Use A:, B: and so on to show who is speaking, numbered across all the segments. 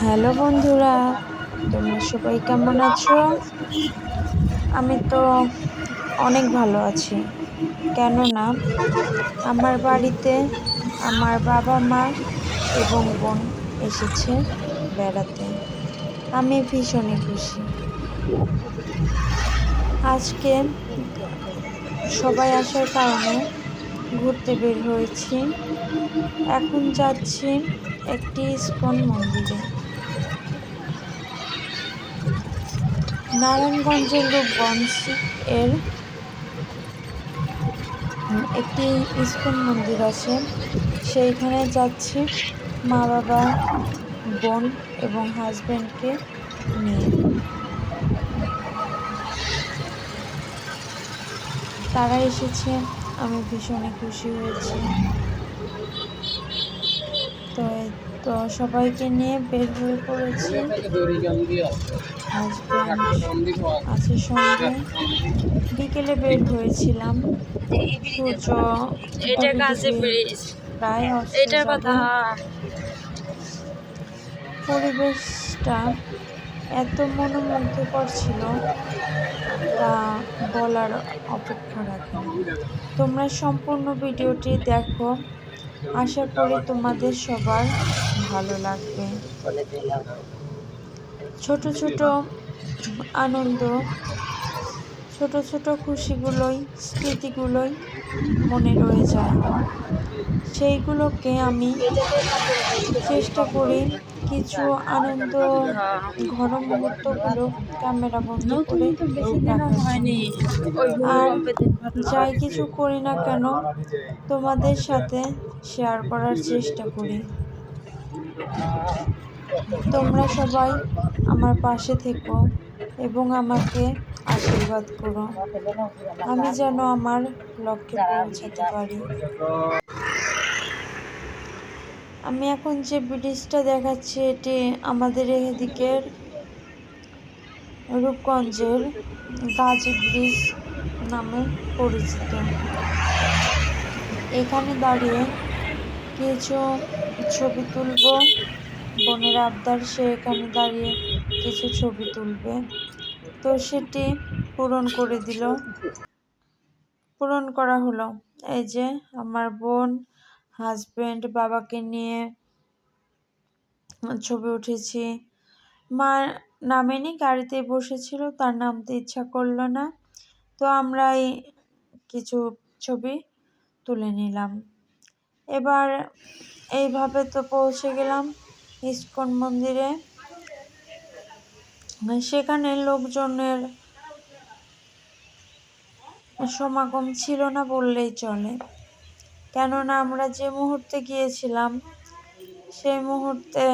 A: Hello বন্ধুরা, তোমরা সবাই কেমন আছো? আমি তো অনেক ভালো আছি। কেননা, আমার বাড়িতে আমার বাবা মা এবং বোন এসেছে বেড়াতে। আমি ভীষণই খুশি। আজকে সবাই আসার কারণে ঘুরতে বের হয়েছি। এখন যাচ্ছি একটি ইস্কন মন্দিরে। নারায়ণগঞ্জের রূপগঞ্জ এর একটি ইস্কন মন্দির আছে। সেইখানে যাচ্ছি মা বাবা, বোন এবং হাজব্যান্ডকে নিয়ে। তারা এসেছে, আমি ভীষণই খুশি হয়েছি। তো সবাইকে নিয়ে বের হয়ে পড়েছি। আছে সঙ্গে। বিকেলে বের হয়েছিলাম। সূর্য
B: এটা কাছে ব্রিজ
A: প্রায়
B: এটার কথা।
A: পরিবেশটা এত মনোমুগ্ধকর ছিল তা বলার অপেক্ষা রাখে তোমরা সম্পূর্ণ ভিডিওটি দেখো। আশা করি তোমাদের সবার ভালো লাগবে। ছোট ছোট আনন্দ ছোট ছোট খুশিগুলোই স্মৃতিগুলোই মনে রয়ে যায়। সেইগুলোকে আমি চেষ্টা করি কিছু আনন্দ ঘন মুহূর্তগুলো ক্যামেরা বন্দি করে আর যাই কিছু করি না কেন তোমাদের সাথে শেয়ার করার চেষ্টা করি। তোমরা সবাই আমার পাশে থেকো এবং আমাকে আশীর্বাদ করো। আমি যেন আমার লক্ষ্যে পৌঁছাতে পারি। আমি এখন যে ব্রিজটা দেখাচ্ছি, এটি আমাদের এদিকের রূপগঞ্জের গাজী ব্রিজ নামে পরিচিত। এখানে দাঁড়িয়ে কিছু ছবি তুলব। বোনের আবদার সে এখানে দাঁড়িয়ে কিছু ছবি তুলবে। তো সেটি পূরণ করে দিল। পূরণ করা হলো। এই যে আমার বোন হাজবেন্ড বাবাকে নিয়ে ছবি উঠেছি। মা নামেনি, গাড়িতে বসেছিল, তার নামতে ইচ্ছা করল না। তো আমরাই কিছু ছবি তুলে নিলাম। এবার এইভাবে তো পৌঁছে গেলাম ইস্কন মন্দিরে। সেখানে লোকজনের সমাগম ছিল না বললেই চলে। কেননা আমরা যে মুহূর্তে গিয়েছিলাম, সেই মুহূর্তে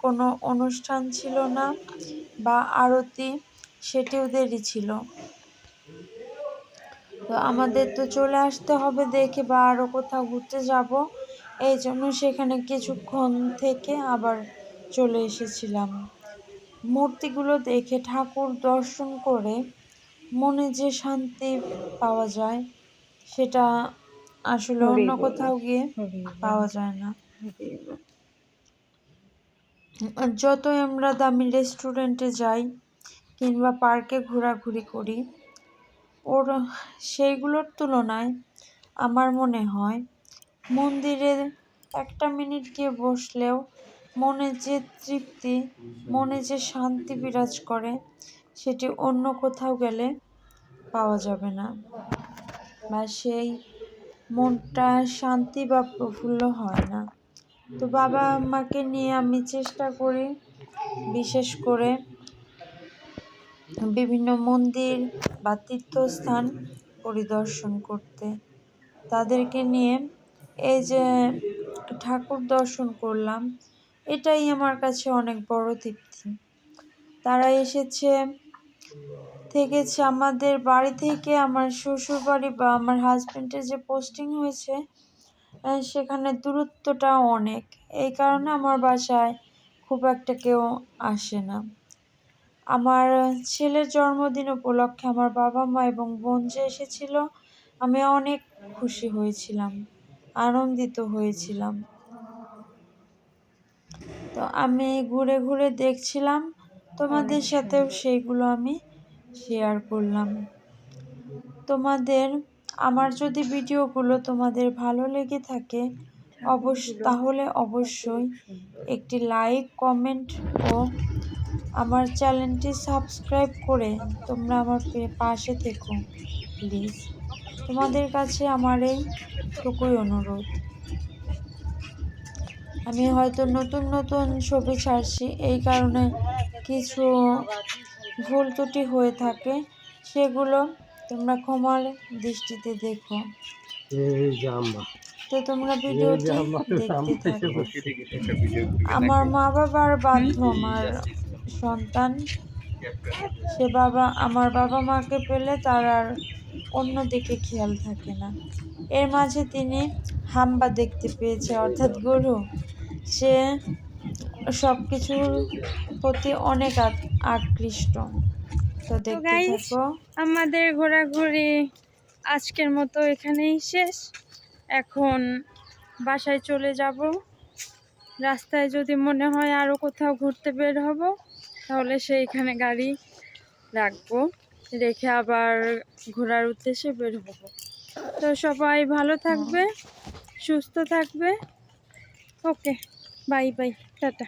A: কোনো অনুষ্ঠান ছিল না বা আরতি সেটিও দেরি ছিল। তো আমাদের তো চলে আসতে হবে দেখে বা আরও কোথাও ঘুরতে যাব, এই জন্য সেখানে কিছুক্ষণ থেকে আবার চলে এসেছিলাম। মূর্তিগুলো দেখে ঠাকুর দর্শন করে মনে যে শান্তি পাওয়া যায় সেটা আসলে অন্য কোথাও গিয়ে পাওয়া যায় না। যতই আমরা দামি রেস্টুরেন্টে যাই কিংবা পার্কে ঘোরাঘুরি করি ওর সেইগুলোর তুলনায় আমার মনে হয় মন্দিরে একটা মিনিট গিয়ে বসলেও মনে যে তৃপ্তি, মনে যে শান্তি বিরাজ করে, সেটি অন্য কোথাও গেলে পাওয়া যাবে না। বা সেই মনটা শান্তি বা প্রফুল্ল হয় না। তো বাবা মাকে নিয়ে আমি চেষ্টা করি, বিশেষ করে বিভিন্ন মন্দির বা তীর্থস্থান পরিদর্শন করতে। তাদেরকে নিয়ে এই যে ঠাকুর দর্শন করলাম এটাই আমার কাছে অনেক বড় তৃপ্তি। তারা এসেছে, থেকেছে আমাদের বাড়ি থেকে, আমার শ্বশুর বাড়ি বা আমার হাজব্যান্ডের যে পোস্টিং হয়েছে সেখানে দূরত্বটা অনেক। এই কারণে আমার বাসায় খুব একটা কেউ আসে না। আমার ছেলের জন্মদিন উপলক্ষে আমার বাবা মা এবং বোন যে এসেছিল, আমি অনেক খুশি হয়েছিলাম, আনন্দিত হয়েছিলাম। তো আমি ঘুরে ঘুরে দেখছিলাম। তোমাদের সাথেও সেইগুলো আমি শেয়ার করলাম। তোমাদের, আমার যদি ভিডিওগুলো তোমাদের ভালো লেগে থাকে অবশ্য তাহলে অবশ্যই একটি লাইক কমেন্ট ও আমার চ্যানেলটি সাবস্ক্রাইব করে তোমরা আমার পাশে থেকো প্লিজ তোমাদের কাছে আমার এই টুকুই অনুরোধ। আমি হয়তো নতুন নতুন ছবি ছাড়ছি এই কারণে কিছু ভুল ত্রুটি হয়ে থাকে। সেগুলো তোমরা ক্ষমার দৃষ্টিতে দেখো। তো তোমরা ভিডিওটি দেখতে
C: থাকো।
A: আমার মা বাবার বাধ্য আমার সন্তান সে বাবা আমার বাবা মাকে পেলে তার আর অন্যদিকে খেয়াল থাকে না। এর মাঝে তিনি হাম্বা দেখতে পেয়েছে অর্থাৎ গরু। সে সব কিছুর প্রতি অনেক আকৃষ্ট। তো দেখতে থাকো।
B: আমাদের ঘোরাঘুরি আজকের মতো এখানেই শেষ। এখন বাসায় চলে যাব। রাস্তায় যদি মনে হয় আরও কোথাও ঘুরতে বের হব তাহলে সেইখানে গাড়ি রাখব। রেখে আবার ঘোরার উদ্দেশ্যে বের হব। তো সবাই ভালো থাকবে সুস্থ থাকবে। ওকে। Bye bye tata.